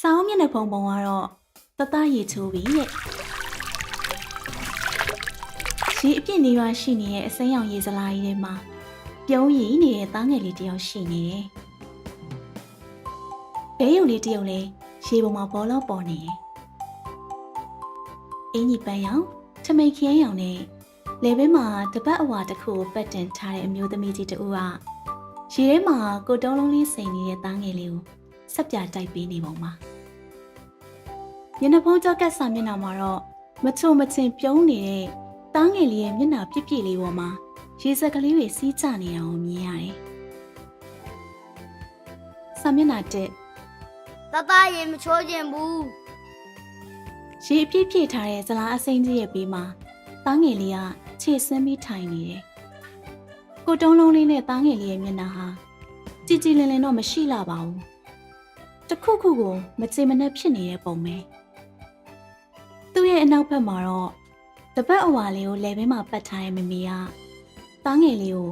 စောင်းမျက်နှာဖုံဖုံကတော့တသားရည်ချိုးပြီတဲ့ရေအပြည့်နေရွာရှိနေတဲ့အစိမ်းရောင်ရေစလားကြီးထဲမှာပြုံးရည်နေတဲ့သားငယ်လေးတစ်ယောက်ရှိနေတယ်ဘဲယုံလေးတစ်ယောက်လည်းရေပေါ်မှာဘောလုံးပေါ်နေတယ်အင်းကြီးပန်းရောင်ထမိတ်ခင်းရောင်နဲ့လေဘဲမှာတပတ်အဝါတစ်ခုကိုပတ်တင်ထားတဲ့အမျိုးသမီးကြီးတူကရေထဲမှာကိုတုံးလုံးလေးစိန်နေတဲ့သားငယ်လေးကို ဆက်ပြတိုက်ပေးနေပုံမှာမျက်နှာဖုံးကြောက်ကတ်စာမျက်နှာမှာတော့မချုံမချင်ပြုံးနေတဲ့တားငယ်လေးရဲ့မျက်နှာပြစ်ပြစ်လေးပေါ်မှာရေစက်ကလေးတွေစီးကျနေတာကိုမြင်ရတယ်။စာမျက်နှာတက်တသားရေမချိုးခြင်းဘူးရေအပြည့်ပြည့်ထားတဲ့ဇလားအစိမ့်ကြီးရဲ့ဘေးမှာတားငယ်လေးကခြေဆင်းပြီးထိုင်နေတယ်။ကိုတုံးလုံးလေးနဲ့တားငယ်လေးရဲ့မျက်နှာဟာကြည်ကြည်လင်လင်တော့မရှိလာပါဘူး။ တစ်ခုခုကိုမချေမနှက်ဖြစ်နေတဲ့ပုံပဲ။သူ့ရဲ့အနောက်ဘက်မှာတော့တပတ်အဝါလေးကိုလယ်ဘင်းမှာပတ်ထားတဲ့မမေကတားငယ်လေးကို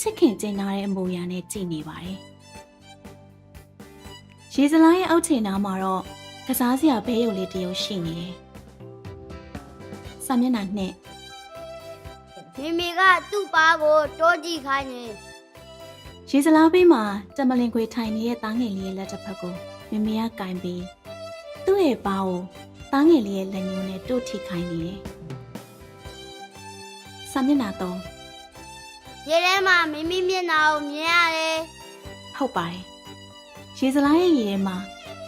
ချစ်ခင်ကျင်းထားတဲ့အမူအရာနဲ့ကြည်နေပါတယ်။ရေစလားရဲ့အောက်ခြေနားမှာတော့ကစားစရာဘဲယုံလေးတစ်ရုပ်ရှိနေတယ်။စာမျက်နှာနှစ်မိမိကသူ့ပါကိုတိုးကြည့်ခိုင်းနေ ရေစလားဘေးမှာတမလင်ခွေထိုင်နေတဲ့တားငယ်လေးရဲ့လက်တစ်ဖက်ကိုမမေကကင်ပြီးသူ့ရဲ့ပါကိုတားငယ်လေးရဲ့လက်ညှိုးနဲ့တို့ထိခိုင်းနေတယ်။စာမျက်နှာသုံးရေထဲမှာမိမိမျက်နှာကိုမြင်ရတယ်ဟုတ်ပါတယ်။ရေစလားရဲ့ရေထဲမှာ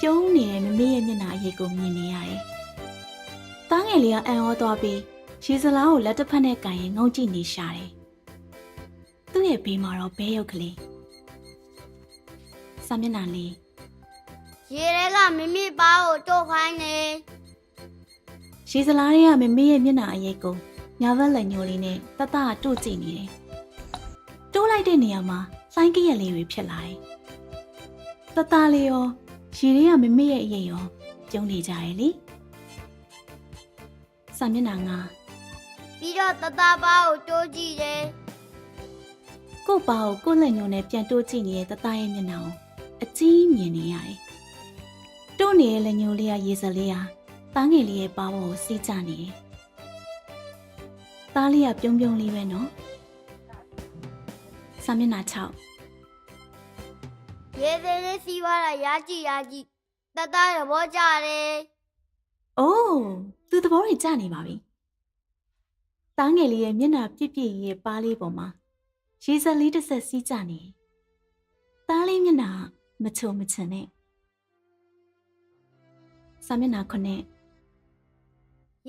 ပြုံးနေတဲ့မမေရဲ့မျက်နှာအရေးကိုမြင်နေရတယ်။တားငယ်လေးကအံ့ဩသွားပြီးရေစလားကိုလက်တစ်ဖက်နဲ့ကင်ရင်ငုံကြည့်နေရှာတယ်။သူ့ရဲ့ဘေးမှာတော့ဘဲရုပ်ကလေး စာမျက်နှာလေးရေထဲကမိမိပါကိုတိုးခိုင်းနေရေစလားတွေကမမေရဲ့မျက်နှာအရိပ်ကိုညာဘက်လက်ညှိုးလေးနဲ့တတတို့ကြည့်နေတယ်။တိုးလိုက်တဲ့နေရာမှာဆိုင်းကရက်လေးတွေဖြစ်လာတယ်။တတလေးရောရေတွေကမမေရဲ့အရိပ်ရောကျုံနေကြရဲ့လေ။စာမျက်နှာငါပြီးတော့တသားပါကိုတိုးကြည့်တယ်ကို့ပါကိုကို့လက်ညှိုးနဲ့ပြန်တိုးကြည့်နေတဲ့တတရဲ့မျက်နှာကို အကြီးမြင်နေရတယ်။တိုးနေတဲ့လက်ညှိုးလေးကရေစလေးဟာတားငယ်လေးရဲ့ပါပေါ်ကိုစီးကျနေတယ်။သားလေးကပြုံးပြုံးလေးပဲနော်။စာမျက်နှာ6ရေသေးလေးစီးသွားတာရာကြည့်ရာကြည့်တသားရဘောကြတယ်။အိုးသူသဘောတွေကျနေပါပြီ။တားငယ်လေးရဲ့မျက်နှာပြစ်ပြစ်ရဲ့ပါးလေးပေါ်မှာရေစက်လေးတစ်ဆက်စီးကျနေတယ်။သားလေးမျက်နှာ မချုံမချင်နဲ့။စာမျက်နှာ9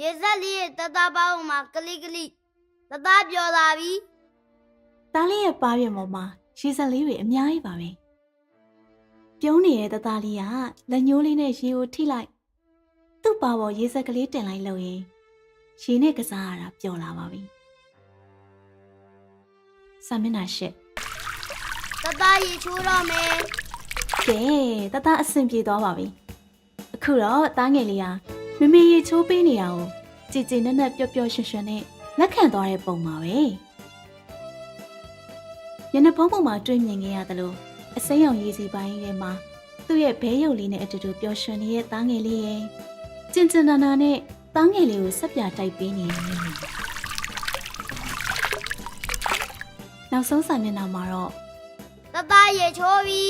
ရေစက်လေးရဲ့တသားပါကိုမှကလိကလိတသားပြောလာပြီတားလေးရဲ့ပါးပြင်ပေါ်မှာရေစက်လေးတွေအများကြီးပါပဲ။ပြုံးနေတဲ့တသားလေးကလက်ညှိုးလေးနဲ့ရေကိုထိလိုက်သူ့ပါပေါ်ရေစက်ကလေးတင်လိုက်လို့ရင်ရေနဲ့ကစားရတာပျော်လာပါပြီ။စာမျက်နှာ၈တသားရေချိုးတော့မယ် ကဲတတအဆင်ပြေသွားပါပြီအခုတော့တားငယ်လေးဟာမမေရေချိုးပေးနေတာကိုကြည်ကြည်နက်နက်ပျော့ပျော့ရွှင်ရွှင်နဲ့လက်ခံသွားတဲ့ပုံပါပဲညနေဖုံးပုံမှာတွေ့မြင်ခဲ့ရသလိုအစိမ်းရောင်ရည်စီပိုင်းထဲမှာသူ့ရဲ့ဘဲရုပ်လေးနဲ့အတူတူပျော်ရွှင်နေတဲ့တားငယ်လေးရဲ့ကျင်ကျင်နာနာနဲ့တားငယ်လေးကိုဆက်ပြတိုက်ပေးနေတယ်နောက်ဆုံးစာမျက်နှာမှာတော့တသားရေချိုးပြီ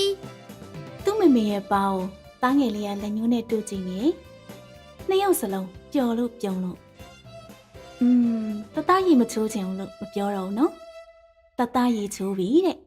သူ့မမေရဲ့ပါကိုတားငယ်လေးကလက်ညှိုးနဲ့တူးကြည့်နေနှစ်ယောက်စလုံးပျော်လို့ပြုံးလို့อืมတတရီမချိုးချင်ဘူးလို့မပြောတော့ဘူးနော်တတရီချိုးပြီတဲ့